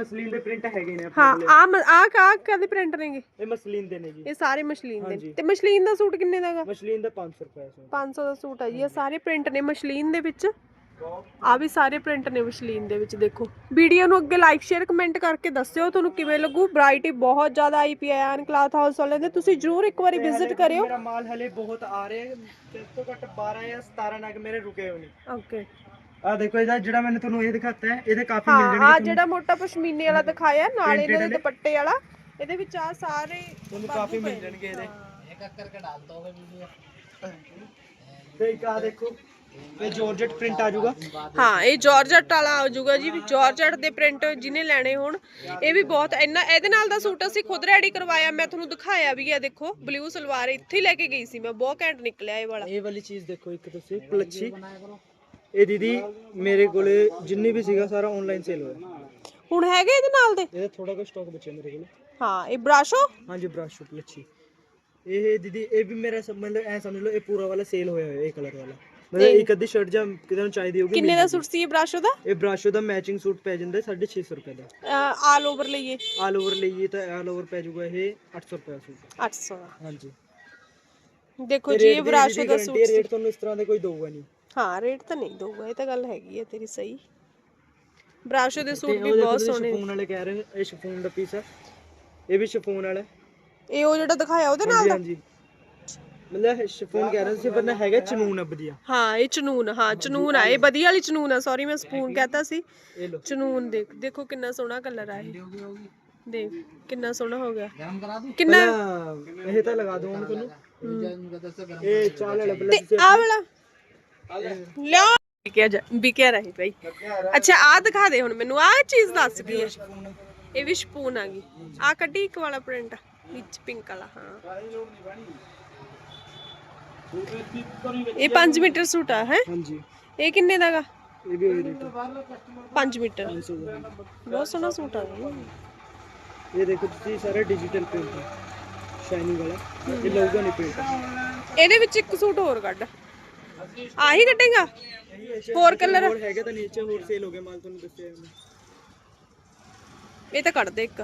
Muslin ਦੇ print ਹੈਗੇ ਨੇ ਆਪਣੇ ਹਾਂ ਕੋਲੇ। ਆ ਆ ਕਾ ਕਾਦੇ ਪ੍ਰਿੰਟ ਨੇਗੇ? ਇਹ ਮਸਲੀਨ ਦੇ ਨੇ ਜੀ। ਇਹ ਸਾਰੇ ਮਸ਼ਲੀਨ ਦੇ ਹਾਂਜੀ। ਨੇ। ਤੇ ਮਸ਼ਲੀਨ ਦਾ ਸੂਟ ਕਿੰਨੇ ਦਾਗਾ ਮਸਲੀਨ ਦਾ 500 ਰੁਪਏ ਸੂਟ। 500 ਦਾ ਸੂਟ ਹੈ ਜੀ ਇਹ ਸਾਰੇ ਪ੍ਰਿੰਟ ਨੇ ਮਸ਼ਲੀਨ ਦੇ ਵਿੱਚ। ਆ ਵੀ ਸਾਰੇ ਪ੍ਰਿੰਟ ਨੇ ਮਸ਼ਲੀਨ ਦੇ ਵਿੱਚ ਦੇਖੋ। ਵੀਡੀਓ ਨੂੰ ਅੱਗੇ ਲਾਈਕ ਸ਼ੇਅਰ ਕਮੈਂਟ ਕਰਕੇ ਦੱਸਿਓ ਤੁਹਾਨੂੰ ਕਿਵੇਂ ਲੱਗੂ। ਵੈਰਾਈਟੀ ਬਹੁਤ ਜ਼ਿਆਦਾ ਆਈ ਪੀ ਆਨ ਕਲਾਥ ਹਾਊਸ ਵਾਲਿਆਂ ਦੇ। ਤੁਸੀਂ ਜਰੂਰ ਇੱਕ ਵਾਰੀ ਵਿਜ਼ਿਟ ਕਰਿਓ। ਮੇਰਾ ਮਾਲ ਹਲੇ ਬਹੁਤ ਆ ਰਿਹਾ। ਹੈ ਤੇ ਤੋਂ ਘੱਟ 12 ਜਾਂ 17 ਨਗ ਮੇਰੇ ਰੁਕੇ ਹੋਏ ਨੇ। ਓਕੇ ਆ ਦੇਖੋ ਇਹਦਾ ਜਿਹੜਾ ਮੈंने ਤੁਹਾਨੂੰ ਇਹ ਦਿਖਾਤਾ ਹੈ ਇਹਦੇ ਕਾਫੀ ਮਿਲ ਹਾਂ ਜਾਣਗੇ ਆ ਤੁਹਾਨੂੰ। ਜਿਹੜਾ ਮੋਟਾ ਪਸ਼ਮੀਨੇ ਵਾਲਾ ਦਿਖਾਇਆ ਨਾਲ Printed ਇਹਨਾਂ ਦੇ। ਦੁਪੱਟੇ ਵਾਲਾ ਇਹਦੇ ਵਿੱਚ ਆ ਸਾਰੇ ਤੁਹਾਨੂੰ ਕਾਫੀ ਮਿਲ। ਜਾਣਗੇ ਇਹਦੇ। ਤੇ ਇੱਕ ਆ ਦੇਖੋ ਇਹ ਜਾਰਜਟ ਪ੍ਰਿੰਟ ਆ ਜਾਊਗਾ ਹਾਂ ਇਹ ਜਾਰਜਟ ਵਾਲਾ ਆ ਜਾਊਗਾ ਜੀ ਵੀ ਜਾਰਜਟ ਦੇ ਪ੍ਰਿੰਟ ਜਿਹਨੇ ਲੈਣੇ ਹੋਣ ਇਹ ਵੀ ਬਹੁਤ ਇੰਨਾ ਇਹਦੇ ਨਾਲ ਦਾ ਸੂਟ ਅਸੀਂ ਖੁਦ ਰੈਡੀ ਕਰਵਾਇਆ ਮੈਂ ਤੁਹਾਨੂੰ ਦਿਖਾਇਆ ਵੀ ਹੈ ਦੇਖੋ ਬਲੂ ਸਲਵਾਰ ਇੱਥੇ ਹੀ ਲੈ ਕੇ ਗਈ ਸੀ ਮੈਂ ਬਹੁਤ ਘੈਂਟ ਨਿਕਲਿਆ ਇਹ ਵਾਲਾ ਇਹ ਵਾਲੀ ਚੀਜ਼ ਦੇਖੋ ਇੱਕ ਤੁਸੀਂ ਪਲੱਛੀ ਇਹ ਦੀਦੀ ਮੇਰੇ ਕੋਲੇ ਜਿੰਨੀ ਵੀ ਸੀਗਾ ਸਾਰਾ ਆਨਲਾਈਨ ਸੇਲ ਹੋਇਆ। ਹੁਣ ਹੈਗੇ ਇਹਦੇ ਨਾਲ ਦੇ? ਇਹਦਾ ਥੋੜਾ ਕੁ ਸਟਾਕ ਬਚਿਆ ਮੇਰੇ ਕੋਲ। ਹਾਂ ਇਹ ਬ੍ਰਾਸ਼ੋ ਹਾਂਜੀ ਬ੍ਰਸ਼ ਪਲੱਛੀ ਇਹ ਦੀਦੀ ਇਹ ਵੀ ਮੇਰਾ ਸਭ ਮਤਲਬ ਐ ਸਮਝ ਲਓ ਇਹ ਪੂਰਾ ਵਾਲਾ ਸੇਲ ਹੋਇਆ ਹੋਇਆ ਇਹ ਕਲਰ ਵਾਲਾ। ਮਤਲਬ ਇੱਕ ਅੱਧੀ ਸ਼ਰਟ ਜਾਂ ਕਿਤੇ ਨੂੰ ਚਾਹੀਦੀ ਹੋਗੀ ਕਿੰਨੇ ਦਾ ਸੂਟ ਸੀ ਇਹ ਬ੍ਰਾਸ਼ੋ ਦਾ ਇਹ ਬ੍ਰਸ਼ੋ ਦਾ ਮੈਚਿੰਗ ਸੂਟ ਪੈ ਜਾਂਦਾ 650 ਰੁਪਏ ਦਾ। ਆਲ ਓਵਰ ਲਈਏ। ਆਲ ਓਵਰ ਲਈਏ ਤਾਂ ਆਲ ਓਵਰ ਪੈ ਜਾਊਗਾ ਇਹ 800 ਰੁਪਏ ਦਾ ਸੂਟ। 800 ਦਾ। ਹਾਂਜੀ। ਦੇਖੋ ਜੀ ਇਹ ਬ੍ਰਾਸ਼ੋ ਦਾ ਸੂਟ ਸੀ। ਰੇਟ ਤੁਹਾਨੂੰ ਇਸ ਤਰ੍ਹਾਂ ਦੇ ਕੋਈ ਦਊਗਾ ਨਹੀਂ। ਹਾਂ ਰੇਟ ਤਾਂ ਨਹੀਂ ਦਊਗਾ ਇਹ ਤਾਂ ਗੱਲ ਹੈਗੀ ਹੈ ਤੇਰੀ ਸਹੀ। ਬ੍ਰਾਸ਼ੋ ਦੇ ਸੂਟ ਵੀ ਬਹੁਤ ਸੋਹਣੇ ਸ਼ਿਫੋਨ ਵਾਲੇ ਕਹਿ ਰਹੇ ਇਹ ਸ਼ਿਫੋਨ ਦਾ ਪੀਸ ਹੈ ਇਹ ਵੀ ਸ਼ਿਫੋਨ ਵਾਲਾ। ਇਹ ਉਹ ਜਿਹੜਾ ਦਿਖਾਇਆ ਉਹਦੇ ਨਾਲ? ਹਾਂਜੀ ਦਾ ਹਾਂਜੀ। ਮਤਲਬ ਸ਼ਿਫੋਨ ਕਹਿ ਰਹੇ ਸੀ ਪਰ ਨਾ ਹੈਗਾ ਚਨੂਨ ਆ ਵਧੀਆ। ਹਾਂ ਇਹ ਚਨੂਨ ਹਾਂ ਚਨੂਨ ਆ ਇਹ ਵਧੀਆ ਵਾਲੀ ਚਨੂਨ ਆ ਸੌਰੀ ਮੈਂ ਸਪੂਨ ਕਹਤਾ ਸੀ। ਇਹ ਲੋ ਚਨੂਨ ਦੇਖ ਦੇਖੋ ਕਿੰਨਾ ਸੋਹਣਾ ਕਲਰ ਆ ਇਹ। ਦੇਖ ਕਿੰਨਾ ਸੋਹਣਾ ਹੋ ਗਿਆ। ਕਿੰਨਾ ਇਹ ਤਾਂ ਲਗਾ ਦੂੰ ਮੈਂ ਤੁਹਾਨੂੰ। ਇਹ ਚਾਲ ਵਾਲਾ ਤੇ ਬਲੈਕ ਆ ਵਾਲਾ ਲਿਆ ਵਿਕਿਆ ਜਾ ਵਿਕਿਆ ਰਹੀ ਭਾਈ? ਅੱਛਾ ਆ ਦਿਖਾ ਦੇ ਹੁਣ ਮੈਨੂੰ ਆ ਚੀਜ਼ ਦੱਸ ਹੈ ਇਹ ਵੀ ਸਪੂਨ ਆ ਗਈ। ਆ ਕੱਢੀ ਇੱਕ ਵਾਲਾ ਪ੍ਰਿੰਟ ਵਿੱਚ ਪਿੰਕ ਵਾਲਾ ਹਾਂ। ਇਹ 5 ਮੀਟਰ ਸੂਟ ਆ ਹੈ? ਹਾਂਜੀ। ਇਹ ਕਿੰਨੇ ਦਾਗਾ ਇਹ ਵੀ ਉਹੀ ਰੇਟ 5 ਮੀਟਰ। 500 ਦਾ। ਬਹੁਤ ਸੋਹਣਾ ਸੂਟ ਆ। ਇਹ। ਇਹ ਦੇਖੋ ਤੁਸੀਂ ਸਾਰਾ ਡਿਜੀਟਲ ਪ੍ਰਿੰਟ ਹੈ ਸ਼ਾਈਨਿੰਗ ਵਾਲਾ। ਇਹ ਲੋਗੋ ਨਹੀਂ ਪ੍ਰਿੰਟ ਇਹਦੇ ਵਿੱਚ ਇੱਕ ਸੂਟ ਹੋਰ ਕੱਢ। ਆਹੀ ਕੱਢੇਗਾ? ਹੋਰ ਕਲਰ ਹੋਰ ਹੈਗੇ ਤਾਂ ਨੀਚੇ ਹੋਰ ਸੇਲ ਹੋ ਗਏ ਮਾਲ ਤੁਹਾਨੂੰ ਦੱਸਿਆ ਉਹਨੇ। ਇਹ ਤਾਂ ਕੱਢ ਦੇ ਇੱਕ।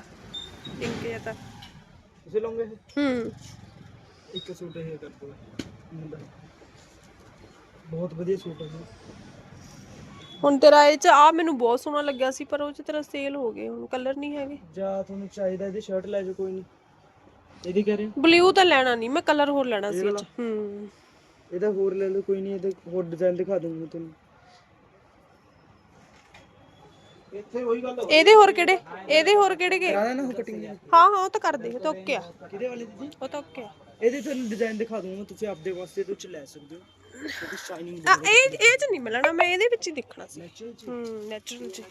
ਪਿੰਕ ਜਿਹਾ ਤਾਂ। ਤੁਸੀਂ ਲਓਗੇ? ਹੂੰ। ਇੱਕ ਸੂਟ ਇਹ ਕਰ ਦੋ। ਬਹੁਤ ਵਧੀਆ ਸੂਟ ਹੈ ਹੁਣ ਤੇਰਾ ਇਹ ਚ ਆ ਮੈਨੂੰ ਬਹੁਤ ਸੋਹਣਾ ਲੱਗਿਆ ਸੀ ਪਰ ਉਹ ਚ ਤੇਰਾ ਸੇਲ ਹੋ ਗਏ ਹੁਣ ਕਲਰ ਨਹੀਂ ਹੈਗੇ। ਜਾਂ ਤੁਹਾਨੂੰ ਚਾਹੀਦਾ ਇਹਦੀ ਸ਼ਰਟ ਲੈ ਜਾਓ ਕੋਈ ਨਹੀਂ। ਇਹਦੀ ਕਹਿ ਰਹੇ? ਬਲੂ ਤਾਂ ਲੈਣਾ ਨਹੀਂ ਮੈਂ ਕਲਰ ਹੋਰ ਲੈਣਾ ਸੀ ਇਹ ਚ। ਹੂੰ। ਇਹਦਾ ਹੋਰ ਲੈ ਲਓ ਕੋਈ ਨਹੀਂ ਇਹਦਾ ਹੋਰ ਡਿਜ਼ਾਈਨ ਦਿਖਾ ਦੂੰਗਾ ਮੈਂ ਤੁਹਾਨੂੰ। ਇੱਥੇ ਉਹੀ ਗੱਲ ਇਹਦੇ ਹੋਰ ਕਿਹੜੇ? ਇਹਦੇ ਹੋਰ ਕਿਹੜੇ ਕੇ ਕਰਾ ਦੇਣਾ ਕਟਿੰਗ ਹਾਂ ਹਾਂ ਉਹ ਤਾਂ ਕਰ ਦੇ ਉਹ ਤਾਂ ਓਕੇ ਆ। ਕਿਹਦੇ ਵਾਲੇ ਦੀ ਉਹ ਤਾਂ ਓਕੇ ਆ। ਇਹਦੇ ਤੁਹਾਨੂੰ ਡਿਜ਼ਾਈਨ ਦਿਖਾ ਦੂੰਗਾ ਤੁਸੀਂ ਆਪਦੇ ਵਾਸਤੇ ਇਹਦੇ ਵਿੱਚ ਲੈ ਸਕਦੇ ਹੋ। ਕਿਉਂਕਿ ਸ਼ਾਈਨਿੰਗ ਆ, ਇਹ ਇਹ ਚ ਨਹੀਂ ਮਿਲਣਾ ਮੈਂ ਇਹਦੇ ਵਿੱਚ ਹੀ ਦੇਖਣਾ ਸੀ। ਨੈਚੁਰਲ ਚ? ਹੂੰ ਨੈਚੁਰਲ ਚ।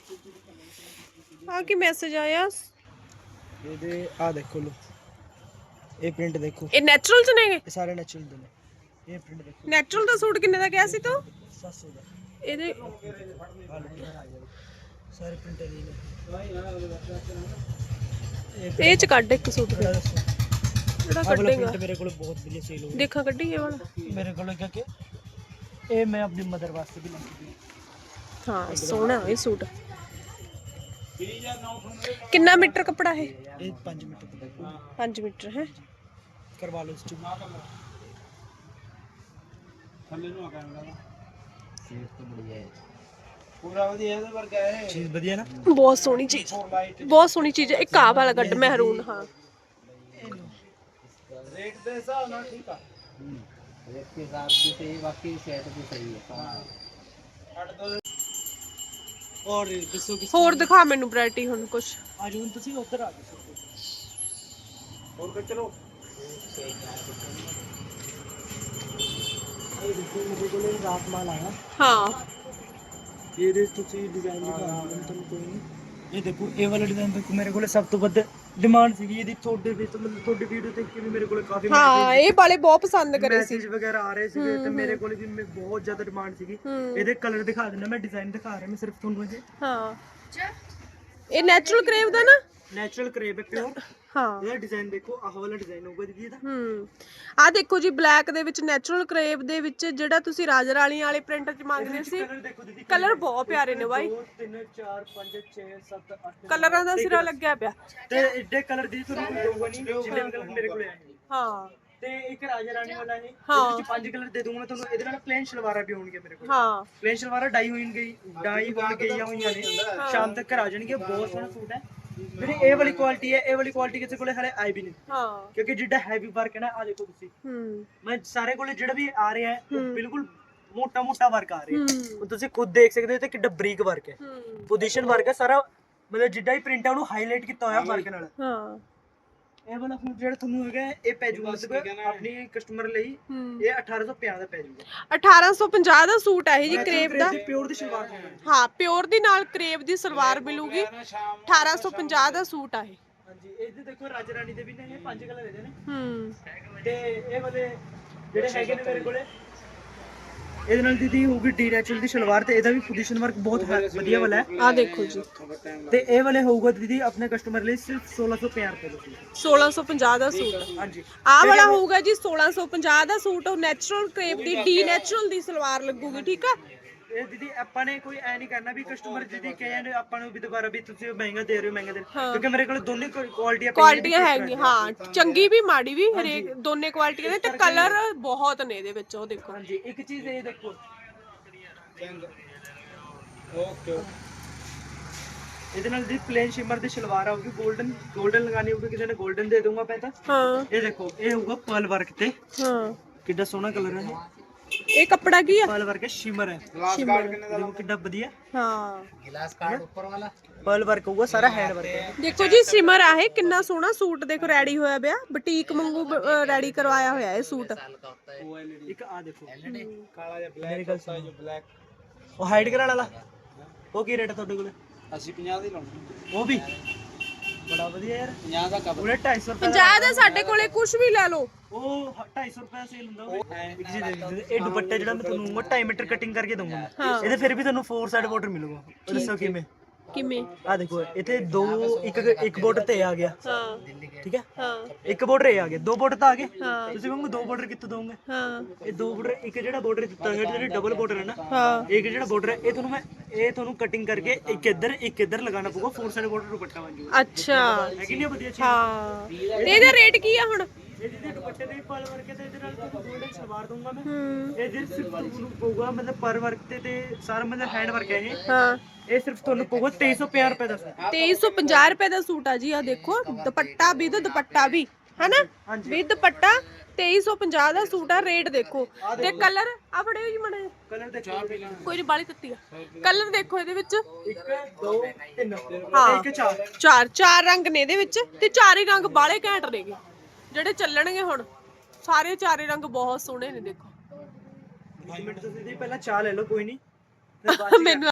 ਆ ਕੀ ਮੈਸੇਜ ਆਇਆ? ਇਹਦੇ ਆ ਦੇਖੋ ਲੋ ਇਹ ਪ੍ਰਿੰਟ ਦੇਖੋ। ਇਹ ਨੈਚੁਰਲ ਚ ਨੇਗੇ? ਇਹ ਸਾਰੇ ਨੈਚੁਰਲ ਦੇ ਨੇ। ਇਹ ਪ੍ਰਿੰਟ ਦੇਖੋ। ਨੈਚੁਰਲ ਦਾ ਸੂਟ ਕਿੰਨੇ ਦਾ ਕਿਹਾ ਸੀ ਤੂੰ? 700 ਦਾ। ਇਹਦੇ ਸਾਰੇ ਪ੍ਰਿੰਟ ਦੇ ਨੇ। ਇਹ ਚ ਕੱਢ ਇੱਕ ਸੂਟ ਦੱਸੋ। ਜਿਹੜਾ ਕੱਢੇਗਾ? ਮੇਰੇ ਕੋਲ ਬਹੁਤ ਵਧੀਆ ਸੇਲ ਹੋ ਦੇਖਾਂ ਕੱਢੀ ਇਹ ਵਾਲਾ। ਮੇਰੇ ਕੋਲ ਕਿਹਾ ਕਿ ਇਹ ਮੈਂ ਆਪਣੀ ਮਦਰ ਵਾਸਤੇ ਵੀ ਲੈ ਕੇ ਗਈ ਹਾਂ ਸੋਹਣਾ ਇਹ ਸੂਟ। ਕਿੰਨਾ ਮੀਟਰ ਕੱਪੜਾ ਹੈ ਇਹ 5 ਮਿੰਟ ਤੱਕ ਦੇਖੋ 5 ਮੀਟਰ ਹੈ? ਕਰਵਾ ਲਓ ਇਸ ਚ। ਥੱਲੇ ਨੂੰ ਆ ਕੈਮਰਾ ਸੀਟ ਤਾਂ ਬੜੀ ਹੈ ਪੂਰਾ ਵਧੀਆ ਇਹਦੇ ਵਰਗਾ ਹੈ ਚੀਜ਼ ਵਧੀਆ ਨਾ ਬਹੁਤ ਸੋਹਣੀ ਚੀਜ਼ ਬਹੁਤ ਸੋਹਣੀ ਚੀਜ਼ ਹੈ ਇੱਕ ਆਹ ਵਾਲਾ ਕੱਢ ਮਹਿਰੂਨ ਹਾਂ ਰੇਟ ਦੇ ਹਿਸਾਬ ਨਾਲ ਠੀਕ ਆ रेट के हिसाब से सही बाकी सेट भी सही है ਔਰ ਦੱਸੋ ਕਿ ਹੋਰ ਦਿਖਾ ਮੈਨੂੰ ਵੈਰਾਈਟੀ ਹੁਣ ਕੁਝ ਅੱਜ ਹੁਣ ਤੁਸੀਂ ਉੱਧਰ ਆ ਜਾਓ ਹੋਰ ਕਰ ਚਲੋ ਇਹ ਦੇਖੋ ਮੇਰੇ ਕੋਲ ਰਾਤ ਮਾਲ ਆਇਆ ਹਾਂ। ਇਹਦੇ ਤੁਸੀਂ ਡਿਜ਼ਾਈਨ ਦਿਖਾਉਂਗਾ ਤੁਹਾਨੂੰ ਕੋਈ ਨਹੀਂ। ਇਹ ਦੇਖੋ ਇਹ ਵਾਲਾ ਡਿਜ਼ਾਈਨ ਦੇਖੋ ਮੇਰੇ ਕੋਲ ਸਭ ਤੋਂ ਵੱਧ ਡਿਮਾਂਡ ਸੀਗੀ ਇਹਦੀ। ਤੁਹਾਡੇ ਵਿੱਚ ਮਤਲਬ ਤੁਹਾਡੀ ਵੀਡੀਓ ਦੇਖ ਕੇ ਵੀ ਮੇਰੇ ਕੋਲ ਕਾਫੀ ਹਾਂ ਇਹ ਵਾਲੇ ਬਹੁਤ ਪਸੰਦ ਕਰੇ ਸੀ। ਮੈਸੇਜ ਵਗੈਰਾ ਆ ਰਹੇ ਸੀਗੇ ਤੇ ਮੇਰੇ ਕੋਲ ਵੀ ਮੈਂ ਬਹੁਤ ਜ਼ਿਆਦਾ ਡਿਮਾਂਡ ਸੀਗੀ। ਇਹਦੇ ਕਲਰ ਦਿਖਾ ਦਿੰਦਾ ਮੈਂ ਡਿਜ਼ਾਈਨ ਦਿਖਾ ਰਿਹਾ ਮੈਂ ਸਿਰਫ ਤੁਹਾਨੂੰ ਇਹ। ਹਾਂ। ਇਹ ਨੈਚੁਰਲ ਕਰੇਵ ਦਾ ਨਾ? ਨੈਚੁਰਲ ਕਰੇਬ ਹੈ ਪਿਓਰ ਹਾਂ। ਇਹਦਾ ਡਿਜ਼ਾਈਨ ਦੇਖੋ ਆਹ ਵਾਲਾ ਡਿਜ਼ਾਈਨ ਹੋਊਗਾ ਦੀਦੀ ਇਹਦਾ। ਹੂੰ। ਆ ਦੇਖੋ ਜੀ ਬਲੈਕ ਦੇ ਵਿੱਚ ਨੈਚੁਰਲ ਕਰੇਪ ਦੇ ਵਿੱਚ ਜਿਹੜਾ ਤੁਸੀਂ ਰਾਜਾ ਰਾਣੀ ਵਾਲੇ ਪ੍ਰਿੰਟ ਚ ਮੰਗਦੇ ਸੀ ਕਲਰ ਦੇਖੋ ਦੀਦੀ ਕਲਰ ਬਹੁਤ ਪਿਆਰੇ ਨੇ ਬਾਈ। 2 3 4 5 6 7 8 ਕਲਰਾਂ ਦਾ ਸਿਰਾ ਲੱਗਿਆ ਪਿਆ। ਤੇ ਐਡੇ ਕਲਰ ਦੀ ਤੁਹਾਨੂੰ ਕੋਈ ਦਊਗਾ ਨਹੀਂ ਜਿੰਨੇ ਕਲਰ ਮੇਰੇ ਕੋਲ ਆਏ ਨੇ ਹਾਂ। ਤੇ ਇੱਕ ਰਾਜਾ ਰਾਣੀ ਵਾਲਾ ਹੈ ਹਾਂ। ਇਹਦੇ ਵਿੱਚ ਪੰਜ ਕਲਰ ਦੇ ਦੂੰਗਾ ਮੈਂ ਤੁਹਾਨੂੰ ਇਹਦੇ ਨਾਲ ਪਲੇਨ ਸ਼ਲਵਾਰਾਂ ਵੀ ਹੋਣਗੇ ਮੇਰੇ ਕੋਲ। ਹਾਂ। ਪਲੇਨ ਸ਼ਲਵਾਰਾਂ ਡਾਈ ਹੋਣਗੇ ਡਾਈ ਹੋਣ ਗਈਆਂ ਹੋਈਆਂ ਨੇ। ਸ਼ਾਮ ਤੱਕ ਆ ਜਾਣਗੇ ਬਹੁਤ ਸੋਹਣਾ ਸੂਟ ਹੈ। ਜਿਹੜੀ ਇਹ ਵਾਲੀ ਕੁਆਲਿਟੀ ਹੈ ਇਹ ਵਾਲੀ ਕੁਆਲਿਟੀ ਕਿਸੇ ਕੋਲੇ ਹਲੇ ਆਈ ਵੀ ਨਹੀਂ। ਹਾਂ। ਕਿਉਂਕਿ ਜਿੱਡਾ ਹੈਵੀ ਵਰਕ ਹੈ ਨਾ ਆ ਦੇਖੋ ਤੁਸੀਂ। ਹੂੰ। ਮੈਂ ਸਾਰੇ ਕੋਲੇ ਜਿਹੜਾ ਵੀ ਆ ਰਿਹਾ ਹੈ ਉਹ ਬਿਲਕੁਲ ਮੋਟਾ ਮੋਟਾ ਵਰਕ ਆ ਰਿਹਾ ਹੈ। ਹੂੰ। ਉਹ ਤੁਸੀਂ ਖੁਦ ਦੇਖ ਸਕਦੇ ਹੋ ਤੇ ਕਿੱਡਾ ਬਰੀਕ ਵਰਕ ਹੈ। ਪੋਜੀਸ਼ਨ ਵਰਕ ਹੈ ਸਾਰਾ ਮਤਲਬ ਜਿੱਡਾ ਹੀ ਪ੍ਰਿੰਟ ਹੈ ਉਹਨੂੰ ਹਾਈਲਾਈਟ ਕੀਤਾ ਹੋਇਆ ਵਰਕ ਨਾਲ। ਹਾਂ। ਇਹ ਵਾਲਾ ਸੂਟ ਜਿਹੜਾ ਤੁਹਾਨੂੰ ਹੈਗਾ ਇਹ ਪੈ ਜੂਗਾ ਆਪਣੀ ਕਸਟਮਰ ਲਈ ਹੂੰ। ਇਹ 1850 ਦਾ ਪੈ ਜੂਗਾ। 1850 ਦਾ ਸੂਟ ਹੈ ਇਹ ਜੀ ਕਰੇਪ ਦਾ। ਪਿਓਰ ਦੀ ਸ਼ਲਵਾਰ ਹੋਣੀ ਹਾਂ ਪਿਓਰ ਦੀ ਨਾਲ ਕਰੇਪ ਦੀ ਸਲਵਾਰ ਮਿਲੂਗੀ। 1850 ਦਾ ਸੂਟ ਆ ਇਹ। ਹਾਂਜੀ ਇਹਦੇ ਦੇਖੋ ਰਾਜਾ ਰਾਣੀ ਦੇ ਵੀ ਨੇ ਇਹ ਪੰਜ ਕਲਰ ਇਹਦੇ ਨੇ। ਹੂੰ। ਤੇ ਇਹ ਵਾਲੇ ਜਿਹੜੇ ਹੈਗੇ ਨੇ ਮੇਰੇ ਕੋਲੇ ਇਹਦੇ ਨਾਲ ਦੀਦੀ ਹੋਊਗੀ ਡੀ ਨੈਚੁਰਲ ਦੀ ਸ਼ਲਵਾਰ ਤੇ ਇਹਦਾ ਵੀ ਪੋਜੀਸ਼ਨ ਵਰਕ ਬਹੁਤ ਵਧੀਆ ਵਾਲਾ ਹੈ। ਆ ਦੇਖੋ ਜੀ। ਤੇ ਇਹ ਵਾਲੇ ਹੋਊਗਾ ਦੀਦੀ ਆਪਣੇ ਕਸਟਮਰ ਲਈ ਸਿਰਫ 1650 ਰੁਪਏ ਦਾ ਸੂਟ। 1650 ਦਾ ਸੂਟ। ਹਾਂਜੀ। ਆਹ ਵਾਲਾ ਹੋਊਗਾ ਜੀ 1650 ਦਾ ਸੂਟ ਉਹ ਨੈਚੁਰਲ ਕਰੇਪ ਦੀ ਡੀ ਨੈਚੁਰਲ ਦੀ ਸਲਵਾਰ ਲੱਗੂਗੀ ਠੀਕ ਆ? ਇਹ ਦੀਦੀ ਆਪਾਂ ਨੇ ਕੋਈ ਐ ਨਹੀਂ ਕਰਨਾ ਵੀ ਕਸਟਮਰ ਜਿਹਦੀ ਕਹਿੰਦੇ ਆਪਾਂ ਨੂੰ ਵੀ ਦੁਬਾਰਾ ਵੀ ਤੁਸੀਂ ਮਹਿੰਗਾ ਦੇ ਰਹੇ ਹੋ ਮਹਿੰਗਾ ਦੇ ਰਹੇ ਹੋ। ਕਿਉਂਕਿ ਮੇਰੇ ਕੋਲ ਦੋਨੇ ਕੁਆਲਿਟੀਆਂ ਕੁਆਲਿਟੀਆਂ ਹੈਗੀਆਂ ਹਾਂ ਚੰਗੀ ਵੀ ਮਾੜੀ ਵੀ ਹਰੇਕ ਦੋਨੇ ਕੁਆਲਿਟੀਆਂ ਦੇ ਤੇ ਕਲਰ ਬਹੁਤ ਨੇ ਇਹਦੇ ਵਿੱਚ ਉਹ ਦੇਖੋ। ਹਾਂਜੀ ਇੱਕ ਚੀਜ਼ ਇਹ ਦੇਖੋ। ਓਕੇ ਇਹਦੇ ਨਾਲ ਦੀ ਪਲੇਨ ਸ਼ਿਮਰ ਦੀ ਸ਼ਲਵਾਰ ਆਊਗੀ 골ਡਨ 골ਡਨ ਲਗਾਣੀ ਹੋਊਗੀ ਕਿਸੇ ਨੇ 골ਡਨ ਦੇ ਦੂੰਗਾ ਮੈਂ ਹਾਂ। ਇਹ ਦੇਖੋ ਇਹ ਹੋਊਗਾ ਪਰਲ ਵਰਕ ਤੇ। ਹਾਂ। ਕਿੱਡਾ ਸੋਹਣਾ ਕਲਰ ਹੈ ਇਹ। ਇਹ ਕੱਪੜਾ ਕੀ ਆ? ਪਰਲ ਵਰਕ ਸ਼ਿਮਰ ਹੈ। ਸ਼ਿਮਰ। ਦੇਖੋ ਕਿੱਡਾ ਵਧੀਆ। ਹਾਂ। ਗਲਾਸ ਕਾਰਡ ਉੱਪਰ ਵਾਲਾ? ਪਰਲ ਵਰਕ ਹੋਊਗਾ ਸਾਰਾ ਹੈਂਡ ਵਰਕ ਹੈ। ਦੇਖੋ ਜੀ ਸਿਮਰ ਆ ਇਹ ਕਿੰਨਾ ਸੋਹਣਾ ਸੂਟ ਦੇਖੋ ਰੈਡੀ ਹੋਇਆ ਪਿਆ। ਬੁਟੀਕ ਵਾਂਗੂ ਰੈਡੀ ਕਰਵਾਇਆ ਹੋਇਆ ਇਹ ਸੂਟ। ਇੱਕ ਆ ਦੇਖੋ। ਕਾਲਾ ਜਿਹਾ ਬਲੈਕ ਕੁੜਤਾ ਜੋ ਬਲੈਕ ਉਹ ਹਾਈਡ ਕਰਾਣ ਵਾਲਾ? ਉਹ ਕੀ ਰੇਟ ਤੁਹਾਡੇ ਕੋਲ? ਅਸੀਂ 50 ਦੀ ਲਾਉਣੀ। ਉਹ ਵੀ? ਬੜਾ ਵਧੀਆ ਦਾ ਸਾਡੇ ਕੋਲੇ ਕੁਝ ਵੀ ਲੈ ਲਓ। ਉਹ 250 ਰੁਪਏ ਸੇਲ ਹੁੰਦਾ ਉਹ। ਇਹ ਦੁਪੱਟਾ ਫਿਰ ਵੀ ਤੁਹਾਨੂੰ 4 ਸਾਈਡ ਬਾਰਡਰ ਮਿਲੂਗਾ। ਦੱਸੋ ਕਿਵੇਂ? ਕਿਵੇਂ? ਆ ਦੇਖੋ ਇੱਥੇ ਦੋ ਇੱਕ ਇੱਕ ਬਾਰਡਰ ਤੇ ਆ ਗਿਆ। ਠੀਕ ਹੈ? ਹਾਂ। ਇੱਕ ਬਾਰਡਰ ਆ ਗਿਆ। ਦੋ ਬਾਰਡਰ ਤਾਂ ਆ ਗਏ। ਤੁਸੀਂ ਮੈਨੂੰ ਦੋ ਬਾਰਡਰ ਕਿੱਥੋਂ ਦੋਗੇ ਹਾਂ। ਇਹ ਦੋ ਬਾਰਡਰ ਇੱਕ ਜਿਹੜਾ ਬਾਰਡਰ ਦਿੱਤਾ ਹੈ ਜਿਹੜਾ ਡਬਲ ਬਾਰਡਰ ਹੈ ਨਾ ਹਾਂ। ਇੱਕ ਜਿਹੜਾ ਬਾਰਡਰ ਹੈ ਇਹ ਤੁਹਾਨੂੰ ਮੈਂ ਇਹ ਤੁਹਾਨੂੰ ਕਟਿੰਗ ਕਰਕੇ ਇੱਕ ਇੱਧਰ ਇੱਕ ਇੱਧਰ ਲਗਾਉਣਾ ਪਊਗਾ 4 ਸਾਈਡ ਬਾਰਡਰ ਦੁਪੱਟਾ ਬਣ ਜਾਊਗਾ। ਅੱਛਾ। ਹੈ ਕਿ ਨਹੀਂ ਵਧੀਆ ਚੀਜ਼? ਹਾਂ। ਤੇ ਇਹਦਾ ਰੇਟ ਕੀ ਆ ਹੁਣ? ਇਹਦੇ ਦੇ ਦੁਪੱਟੇ ਦੇ ਪਲ ਵਰਕ ਤੇ ਇਹਦੇ ਨਾਲ ਤੁਹਾਨੂੰ ਗੋਲਡਨ ਸਲਵਾਰ ਦਊਂਗਾ ਮੈਂ। ਹੂੰ। ਇਹ ਸਿਰਫ ਤੁਹਾਨੂੰ ਪਊਗਾ ਮਤਲਬ ਪਰ ਵਰਕ ਤੇ ਤੇ ਸਾਰਾ ਮਤਲਬ ਹੈਂਡ ਵਰਕ ਹੈ ਇਹ। ਹਾਂ। ਇਹ ਸਿਰਫ ਤੁਹਾਨੂੰ ਪਊਗਾ 2350 ਰੁਪਏ ਦਾ ਸੂਟ। 2350 ਰੁਪਏ ਦਾ ਸੂਟ ਆ ਜੀ ਆ ਦੇਖੋ ਦੁਪੱਟਾ ਵੀ ਤੇ ਦੁਪੱਟਾ ਵੀ ਹੈਨਾ? ਵੀ ਦੁਪੱਟਾ 2350 ਦਾ ਸੂਟ ਆ ਰੇਟ ਦੇਖੋ। ਤੇ ਕਲਰ ਆ ਫੜਿਓ ਜੀ ਮੜੇ ਕਲਰ ਦੇਖੋ। ਕੋਈ ਨਹੀਂ ਬਾਲੀ ਤੱਤੀ ਆ। ਕਲਰ ਦੇਖੋ ਇਹਦੇ ਵਿੱਚ। 1 2 3 ਹਾਂ। ਇੱਕ ਚਾਰ। ਚਾਰ ਚਾਰ ਰੰਗ ਨੇ ਇਹਦੇ ਵਿੱਚ ਤੇ ਚਾਰੇ ਰੰਗ ਬਾਲੇ ਘੈਂਟ ਨੇਗੇ। ਜਿਹੜੇ ਚੱਲਣਗੇ ਹੁਣ ਸਾਰੇ ਚਾਰੇ ਰੰਗ ਬਹੁਤ ਸੋਹਣੇ ਨੇ ਦੇਖੋ। ਇੱਕ ਮਿੰਟ ਤੁਸੀਂ ਦੀ ਪਹਿਲਾਂ ਚਾਹ ਲੈ ਲਓ ਕੋਈ ਨਹੀਂ ਫਿਰ ਬਾਅਦ ਮੈਨੂੰ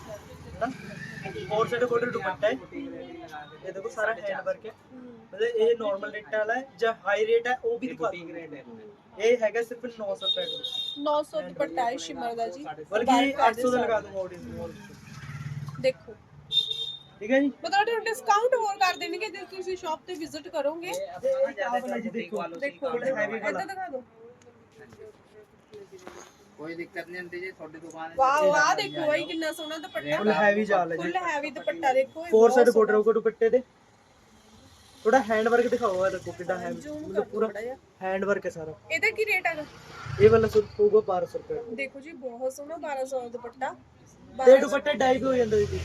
ਦੁਪੱਟਾ ਹੈ ਇਹ ਦੇਖੋ ਸਾਰਾ ਹੈਂਡ ਵਰਕ ਹੈ ਮਤਲਬ ਇਹ ਨਾਰਮਲ ਰੇਟ ਵਾਲਾ ਹੈ ਜਾਂ ਹਾਈ ਰੇਟ ਹੈ ਉਹ ਵੀ ਦਿਖਾ ਦੂੰਗਾ ਇਹ ਹੈਗਾ ਸਿਰਫ 900 ਰੁਪਏ ਦਾ 900 ਦੁਪੱਟਾ ਹੈ ਸ਼ਿਮਰ ਦਾ ਜੀ ਬਲਕਿ 800 ਦਾ ਲਗਾ ਦੂੰਗਾ ਆਡੀਅנס ਦੇਖੋ ਠੀਕ ਹੈ ਜੀ ਮਤਲਬ ਤੁਹਾਨੂੰ ਡਿਸਕਾਊਂਟ ਹੋਰ ਕਰ ਦੇਣਗੇ ਜੇ ਤੁਸੀਂ ਸ਼ਾਪ ਤੇ ਵਿਜ਼ਿਟ ਕਰੋਗੇ ਇਹ ਆਹ ਵਾਲਾ ਜੀ ਦੇਖੋ ਦੇਖੋ ਹੈਵੀ ਵਾਲਾ ਇੱਧਰ ਦਿਖਾ ਦਿਓ ਕੋਈ ਦਿੱਕਤ ਨਹੀਂ ਹੁੰਦੀ ਜੀ ਤੁਹਾਡੀ ਦੁਕਾਨ ਵਾਹ ਵਾਹ ਦੇਖੋ ਭਾਈ ਕਿੰਨਾ ਸੋਹਣਾ ਦੁਪੱਟਾ। ਫੁੱਲ ਹੈਵੀ ਜਾਲ ਹੈ ਜੀ। ਫੁੱਲ ਹੈਵੀ ਦੁਪੱਟਾ ਦੇਖੋ ਫੋਰ ਬਹੁਤ ਸਾਈਡ ਬਾਰਡਰ ਹੋਊਗਾ ਦੁਪੱਟੇ ਤੇ ਥੋੜਾ ਹੈਂਡ ਵਰਕ ਦਿਖਾਓ ਆ ਦੇਖੋ ਕਿੱਦਾਂ ਹੈ ਮਤਲਬ ਪੂਰਾ ਹੈਂਡ ਵਰਕ ਹੈ ਸਾਰਾ। ਇਹਦਾ ਕੀ ਰੇਟ ਹੈਗਾ ਇਹ ਵਾਲਾ ਸਿਰਫ ਹੋਊਗਾ 1200 ਰੁਪਏ। ਦੇਖੋ ਜੀ ਬਹੁਤ ਸੋਹਣਾ 1200 ਦੁਪੱਟਾ। ਤੇ ਦੁਪੱਟੇ ਡਾਈ ਵੀ ਹੋ ਜਾਂਦਾ ਜੀ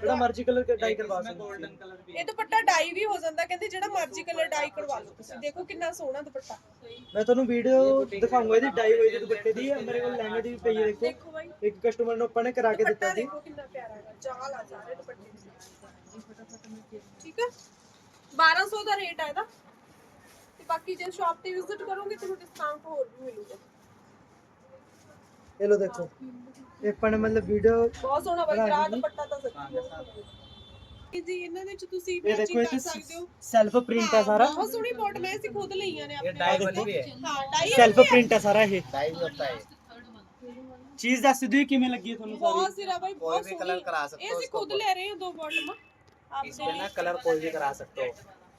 ਜਿਹੜਾ ਮਰਜ਼ੀ ਕਲਰ ਡਾਈ ਕਰਵਾ ਸਕਦੇ ਹੋ। ਇਹ ਦੁਪੱਟਾ ਡਾਈ ਵੀ ਹੋ ਜਾਂਦਾ ਕਹਿੰਦੇ ਜਿਹੜਾ ਮਰਜ਼ੀ ਕਲਰ ਡਾਈ ਕਰਵਾ ਲਓ ਤੁਸੀਂ। ਦੇਖੋ ਕਿੰਨਾ ਸੋਹਣਾ ਦੁਪੱਟਾ। ਮੈਂ ਤੁਹਾਨੂੰ ਵੀਡੀਓ ਦਿਖਾਉਂਗਾ ਇਹਦੀ ਡਾਈ ਹੋਈ ਦੀ ਦੁਪੱਟੇ ਦੀ। ਮੇਰੇ ਕੋਲ ਲਹਿੰਗੇ ਦੀ ਵੀ ਪਈ ਹੈ ਦੇਖੋ। ਦੇਖੋ ਬਾਈ। ਇੱਕ ਕਸਟਮਰ ਨੂੰ ਆਪਾਂ ਨੇ ਕਰਾ ਕੇ ਦਿੱਤਾ ਸੀ। ਦੇਖੋ ਕਿੰਨਾ ਪਿਆਰਾ ਹੈਗਾ। ਜਾਲ ਆ ਸਾਰੇ ਦੁਪੱਟੇ ਦੀ। ਠੀਕ ਹੈ 1200 ਦਾ ਰੇਟ ਹੈ ਇਹਦਾ। ਤੇ ਬਾਕੀ ਜੇ ਸ਼ਾਪ ਤੇ ਵਿਜ਼ਿਟ ਕਰੋਗੇ ਤੁਹਾਨੂੰ ਡਿਸਕਾਊਂਟ ਹੋਰ ਵੀ ਮਿਲੂਗਾ। ਇਹ ਲੋ ਦੇਖੋ ਇਹ ਆਪਾਂ ਨੇ ਮਤਲਬ ਵੀਡੀਓ ਬਹੁਤ ਸੋਹਣਾ ਬਾਈ ਬਣਾ ਰਾਤ ਲਈ। ਦੁਪੱਟਾ ਤਾਂ ਸੱਚੀ ਬਹੁਤ ਸੋਹਣਾ ਹੈ। ਜੀ ਇਹਨਾਂ ਦੇ ਵਿੱਚ ਤੁਸੀਂ ਇਹ ਦੇਖੋ ਮੈਚਿੰਗ ਇਹ ਕਰ ਸਕਦੇ ਹੋ ਸੈਲਫ ਪ੍ਰਿੰਟ ਹੈ ਸਾਰਾ ਬਹੁਤ ਸੋਹਣੀ ਬੋਟਮ ਹੈ ਅਸੀਂ ਖੁਦ ਲਈਆਂ ਨੇ ये ਆਪਣੇ डाई ਵਾਸਤੇ। वाली भी है ਹਾਂ ਡਾਈ ਸੈਲਫ ਪ੍ਰਿੰਟ ਹੈ ਸਾਰਾ ਇਹ डाई भी होता है ਚੀਜ਼ ਦੱਸ ਦਿਓ ਕਿਵੇਂ ਲੱਗੀ ਹੈ ਤੁਹਾਨੂੰ ਬਹੁਤ ਸਾਰੀ ਸਿਰਾ ਬਾਈ कोई ਬਹੁਤ भी ਸੋਹਣੀ कलर करा सकते ਇਹ हो ਅਸੀਂ उसको ਖੁਦ ਲੈ ਰਹੇ ਹਾਂ ਦੋ ਬੋਟਮਾਂ ਆਪ इसमें ना कलर कोई भी करा सकते हो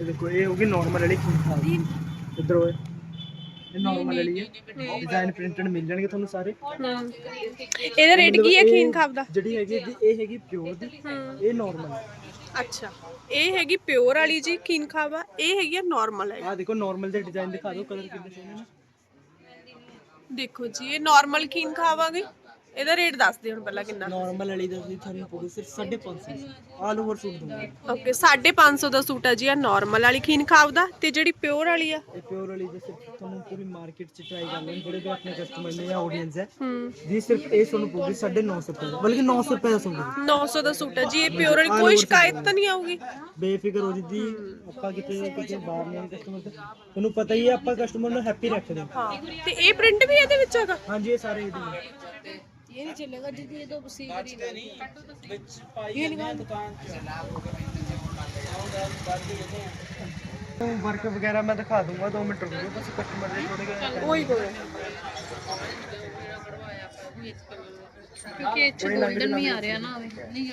ਇਹ ਦੇਖੋ ਇਹ ਹੋਗੀ ਨਾਰਮਲ ਵਾਲੀ ਖੀਰ ਇਧਰ ਹੋਏ। ਇਹ ਨਾਰਮਲ ਵਾਲੀ ਹੈ। ਡਿਜ਼ਾਈਨ ਪ੍ਰਿੰਟਡ ਮਿਲ ਜਾਣਗੇ ਤੁਹਾਨੂੰ ਸਾਰੇ। ਇਹਦਾ ਰੇਟ ਕੀ ਹੈ ਖੀਨ ਖਾਬ ਦਾ? ਜਿਹੜੀ ਹੈਗੀ ਇਹ ਹੈਗੀ ਪਿਓਰ ਦੀ ਇਹ ਨਾਰਮਲ ਹੈ। ਅੱਛਾ। ਇਹ ਹੈਗੀ ਪਿਓਰ ਵਾਲੀ ਜੀ ਖੀਨ ਖਾਵਾ ਇਹ ਹੈਗੀ ਆ ਨਾਰਮਲ ਹੈ। ਆ ਦੇਖੋ ਨਾਰਮਲ ਦੇ ਡਿਜ਼ਾਈਨ ਦਿਖਾ ਦਿਓ ਕਲਰ ਕਿੰਨੇ ਸੋਹਣੇ ਨੇ। ਦੇਖੋ ਜੀ ਇਹ ਨਾਰਮਲ ਖੀਨ ਖਾਵਾਂਗੇ ਇਹਦਾ ਰੇਟ ਦੱਸ ਦਿਓ ਹੁਣ ਪਹਿਲਾਂ ਕਿੰਨਾ। ਨਾਰਮਲ ਵਾਲੀ ਦਾ ਤੁਸੀਂ ਤੁਹਾਨੂੰ ਪਊਗੀ ਸਿਰਫ 550 ਆਲ ਓਵਰ ਸੂਟ ਦੂੰਗਾ ਓਕੇ 550 ਦਾ ਸੂਟ ਹੈ ਜੀ ਆ ਨਾਰਮਲ ਵਾਲੀ ਖੀਨ ਖਾਬ ਦਾ ਤੇ ਜਿਹੜੀ ਪਿਓਰ ਵਾਲੀ ਆ। ਇਹ ਪਿਓਰ ਵਾਲੀ ਦੇ ਸਿਰਫ ਤੁਹਾਨੂੰ ਪੂਰੀ ਮਾਰਕੀਟ 'ਚ ਟਰਾਈ ਕਰ ਲੈਣ ਜਿਹੜੇ ਵੀ ਆਪਣੇ ਕਸਟਮਰ ਨੇ ਜਾਂ ਆਡੀਅנס ਹੈ। ਜੀ ਸਿਰਫ ਇਹ ਤੁਹਾਨੂੰ ਪਊਗੀ 950 ਰੁਪਏ ਦਾ। ਬਲਕਿ 900 ਰੁਪਏ ਦਾ ਸੂਟ ਹੈ। 900 ਦਾ ਸੂਟ ਹੈ ਜੀ ਇਹ ਪਿਓਰ ਵਾਲੀ ਕੋਈ ਸ਼ਿਕਾਇਤ ਤਾਂ ਨਹੀਂ ਆਊਗੀ। ਬੇਫਿਕਰ ਹੋ ਜਿੱਦੀ ਆਪਾਂ ਕਿਤੇ ਕਿਤੇ ਬਾਹਰ ਨਹੀਂ ਕਸਟਮਰ ਤੇ। ਤੁਹਾਨੂੰ ਪਤਾ ਹੀ ਹੈ ਆਪਾਂ ਕਸਟਮਰ ਨੂੰ ਹੈਪੀ ਰੱਖਦੇ ਹਾਂ। ਤੇ ਇਹ ਪ੍ਰਿੰਟ ਵੀ ਇਹਦੇ ਵਿੱਚ ਹੈਗਾ? ਹਾਂਜੀ ਇਹ ਸਾਰੇ ਇਹਦੇ ਨੇ ये नहीं चलेगा दीदी ये तो सीवरी ਵਰਕ ਵਗੈਰਾ ਮੈਂ ਦਿਖਾ ਦੂੰਗਾ 2 ਮਿੰਟ ਰੁਕੋ ਬਸ ਕਸਟਮਰ ਦੇ ਥੋੜੇ ਜਿਹੇ ਉਹੀ ਕੋਈ क्योंकि अच्छा गोल्डन में ही आ रहा है ना अभी नहीं